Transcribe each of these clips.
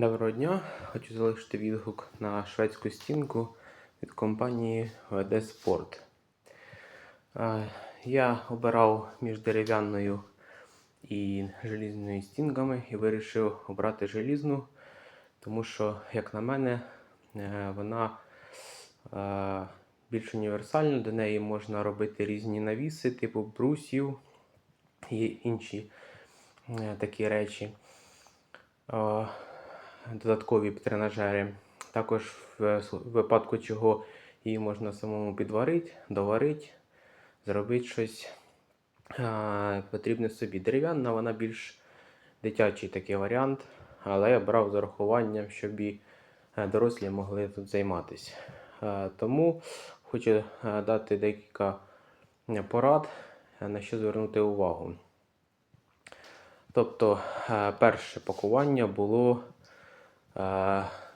Доброго дня! Хочу залишити відгук на шведську стінку від компанії VD Sport. Я обирав між дерев'яною і желізною стінками і вирішив обрати желізну, тому що, як на мене, е, вона е, більш універсальна, до неї можна робити різні навіси, типу брусів і інші е, такі речі. Е, додаткові тренажери. Також в випадку чого її можна самому підварити, доварити, зробити щось е, потрібне собі. Дерев'яна, вона більш дитячий такий варіант, але я брав з урахуванням, щоб і е, дорослі могли тут займатися. Е, Тому хочу е, дати декілька е, порад, е, на що звернути увагу. Тобто, е, перше пакування було е,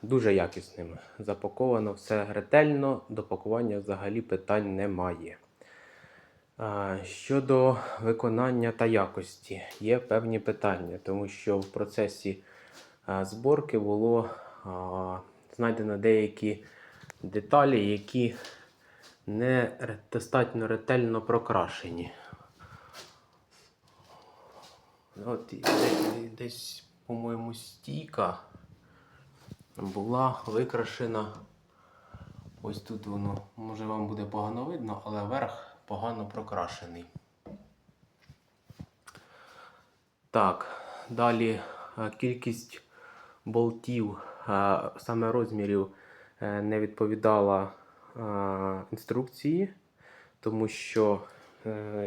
дуже якісним. Запаковано все ретельно, до пакування взагалі питань немає. Е, Щодо виконання та якості, є певні питання, тому що в процесі е, зборки було е, знайдено деякі деталі, які не достатньо ретельно прокрашені. От десь, десь, по-моєму, стійка була викрашена. Ось тут воно, може вам буде погано видно, але верх погано прокрашений. Так, далі е, кількість болтів, е, саме розмірів е, не відповідала інструкції, тому що,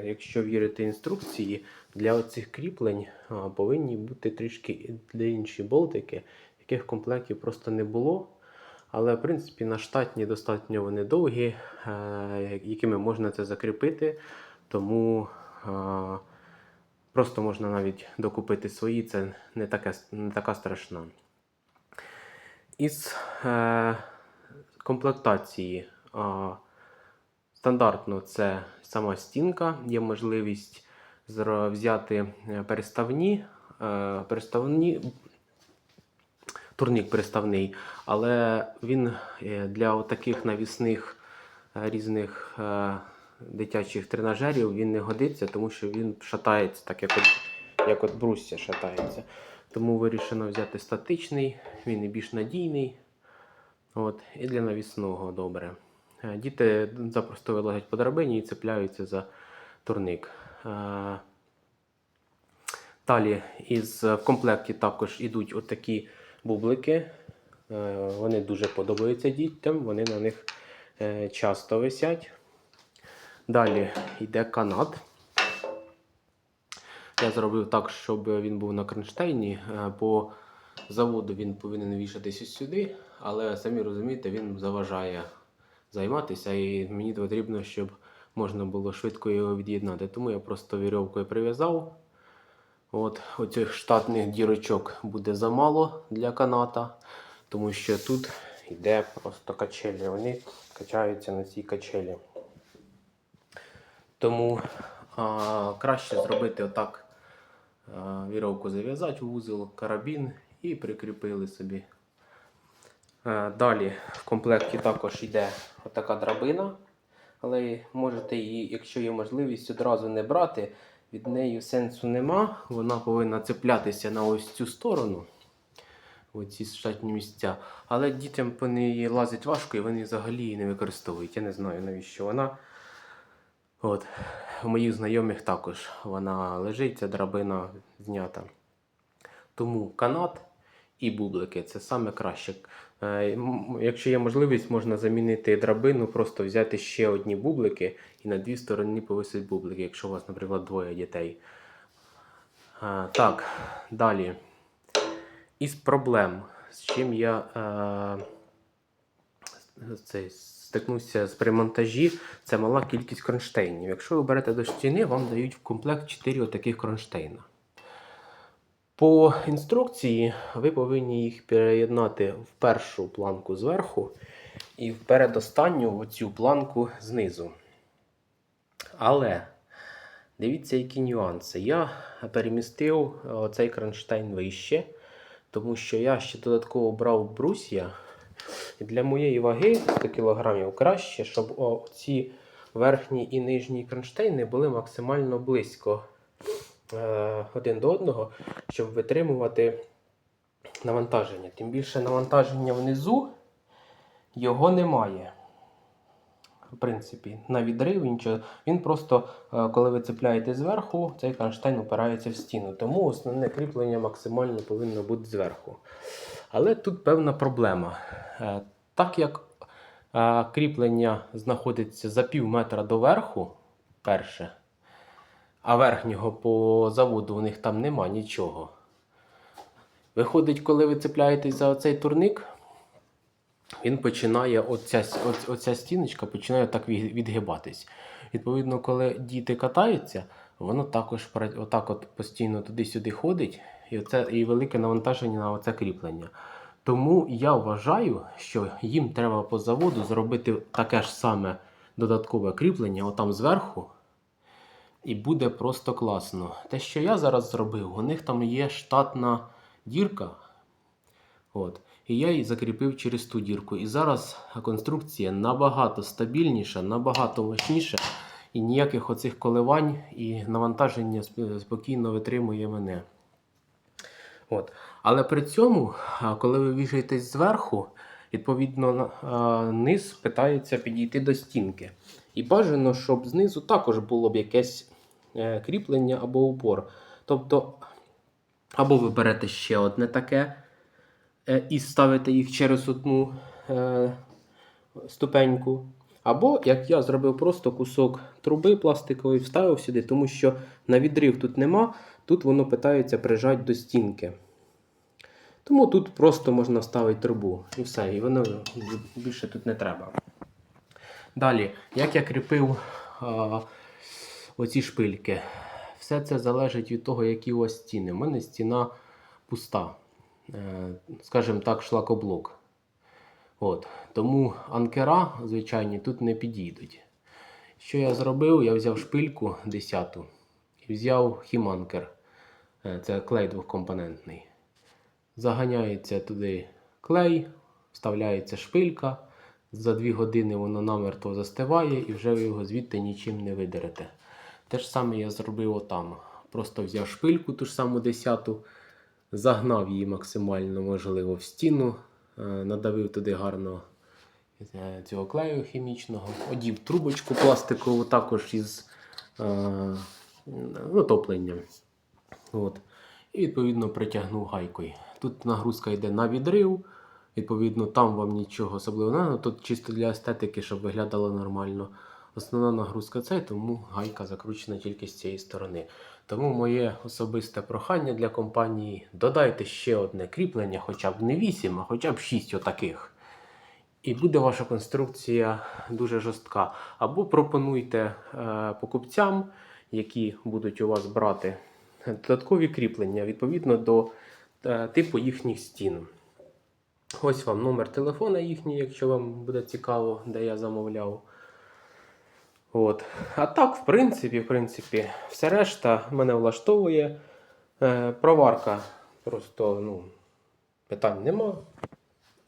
якщо вірити інструкції, для оцих кріплень повинні бути трішки інші болтики, яких в комплекті просто не було. Але, в принципі, на штатні достатньо вони довгі, е, якими можна це закріпити. Тому е, просто можна навіть докупити свої, це не, таке, не така страшна. Із е, комплектації стандартно це сама стінка, є можливість взяти переставні, переставні турнік переставний, але він е, для таких навісних е, різних е, дитячих тренажерів він не годиться, тому що він шатається, так як от, як от брусся шатається. Тому вирішено взяти статичний, він і більш надійний. От, і для навісного добре. Діти запросто вилазять по драбині і цепляються за турник. Далі із, в комплекті також йдуть отакі бублики. Е, Вони дуже подобаються дітям, вони на них е, часто висять. Далі йде канат. Я зробив так, щоб він був на кронштейні. Е, По заводу він повинен вішатися сюди, але самі розумієте, він заважає займатися, і мені потрібно, щоб можна було швидко його від'єднати. Тому я просто вірьовкою прив'язав. От оцих штатних дірочок буде замало для каната, тому що тут йде просто качелі. Вони качаються на цій качелі. Тому а, краще зробити отак. А, віровку зав'язати в вузол, карабін і прикріпили собі. Е, Далі в комплекті також йде отака драбина, але можете її, якщо є можливість, одразу не брати. Від неї сенсу нема. Вона повинна цеплятися на ось цю сторону, оці штатні місця. Але дітям по неї лазить важко і вони взагалі її не використовують. Я не знаю навіщо вона. От. У моїх знайомих також вона лежить, ця драбина знята. Тому канат і бублики це саме краще. Е, Якщо є можливість, можна замінити драбину, просто взяти ще одні бублики і на дві сторони повисить бублики, якщо у вас, наприклад, двоє дітей. Е, Так, далі. Із проблем, з чим я е, цей, стикнувся при монтажі, це мала кількість кронштейнів. Якщо ви берете до стіни, вам дають в комплект 4 отаких кронштейна. По інструкції ви повинні їх переєднати в першу планку зверху і в передостанню оцю планку знизу. Але дивіться, які нюанси. Я перемістив цей кронштейн вище, Тому що я ще додатково брав брусья. І для моєї ваги 100 кг краще, щоб ці верхні і нижні кронштейни були максимально близько е, один до одного, щоб витримувати навантаження. Тим більше навантаження внизу його немає. В принципі, на відрив нічого. Він просто, е, коли ви цепляєте зверху, цей кронштейн опирається в стіну. Тому основне кріплення максимально повинно бути зверху. Але тут певна проблема. Е, Так як е, кріплення знаходиться за пів метра до верху, перше, а верхнього по заводу у них там нема нічого. Виходить, коли ви цепляєтесь за цей турник, він починає, оця, оця, стіночка починає так від- відгибатись. Відповідно, коли діти катаються, воно також отак от постійно туди-сюди ходить, і, оце, і велике навантаження на оце кріплення. Тому я вважаю, що їм треба по заводу зробити таке ж саме додаткове кріплення, отам зверху, і буде просто класно. Те, що я зараз зробив, у них там є штатна дірка. От. І я її закріпив через ту дірку. І зараз конструкція набагато стабільніша, набагато мощніша. І ніяких оцих коливань і навантаження спокійно витримує мене. От. Але при цьому, коли ви вішаєтесь зверху, відповідно, низ питається підійти до стінки. І бажано, щоб знизу також було б якесь кріплення або упор. Тобто, або ви берете ще одне таке е, і ставите їх через одну е, ступеньку. Або, як я зробив, просто кусок труби пластикової вставив сюди, тому що на відрив тут нема, тут воно питається прижати до стінки. Тому тут просто можна вставити трубу і все, і воно більше тут не треба. Далі, як я кріпив оці шпильки, все це залежить від того, які у вас стіни. У мене стіна пуста, е, скажімо так, шлакоблок. От. Тому анкера, звичайні, тут не підійдуть. Що я зробив? Я взяв шпильку 10 і взяв хіманкер. Е, Це клей двохкомпонентний. Заганяється туди клей, вставляється шпилька. За 2 години воно намертво застиває і вже ви його звідти нічим не видерете. Те ж саме я зробив отам. Просто взяв шпильку, ту ж саму 10, загнав її максимально можливо в стіну, е, надавив туди гарно цього клею хімічного, одів трубочку пластикову також із е, ну. І відповідно притягнув гайкою. Тут нагрузка йде на відрив. Відповідно, там вам нічого особливого не треба. Тут чисто для естетики, щоб виглядало нормально. Основна нагрузка це, тому гайка закручена тільки з цієї сторони. Тому моє особисте прохання для компанії: додайте ще одне кріплення, хоча б не 8, а хоча б 6 отаких. І буде ваша конструкція дуже жорстка. Або пропонуйте е, покупцям, які будуть у вас брати додаткові кріплення відповідно до е, типу їхніх стін. Ось вам номер телефона їхній, якщо вам буде цікаво, де я замовляв. От. А так, в принципі, в принципі, все решта мене влаштовує. Е, проварка просто ну, питань нема.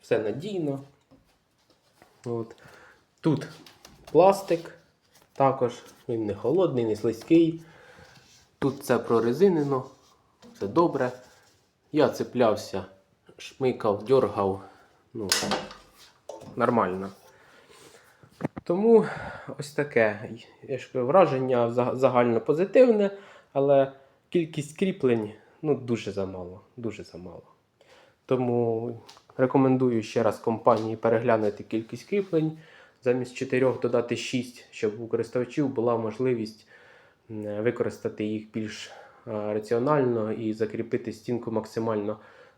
Все надійно. От. Тут пластик, також він не холодний, не слизький. Тут це прорезинено, все добре. Я цеплявся, шмикав, дьоргав. Ну, нормально. Тому ось таке я ж кажу, враження загально позитивне, але кількість кріплень ну, дуже замало. Дуже замало. Тому рекомендую ще раз компанії переглянути кількість кріплень. Замість 4 додати 6, щоб у користувачів була можливість використати їх більш е, раціонально і закріпити стінку максимально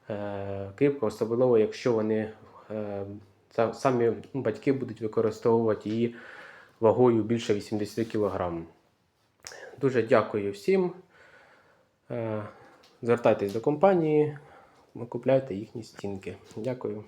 е, кріпко, особливо якщо вони е, самі батьки будуть використовувати її вагою більше 80 кг. Дуже дякую всім. Е, Звертайтесь до компанії, купляйте їхні стінки. Дякую.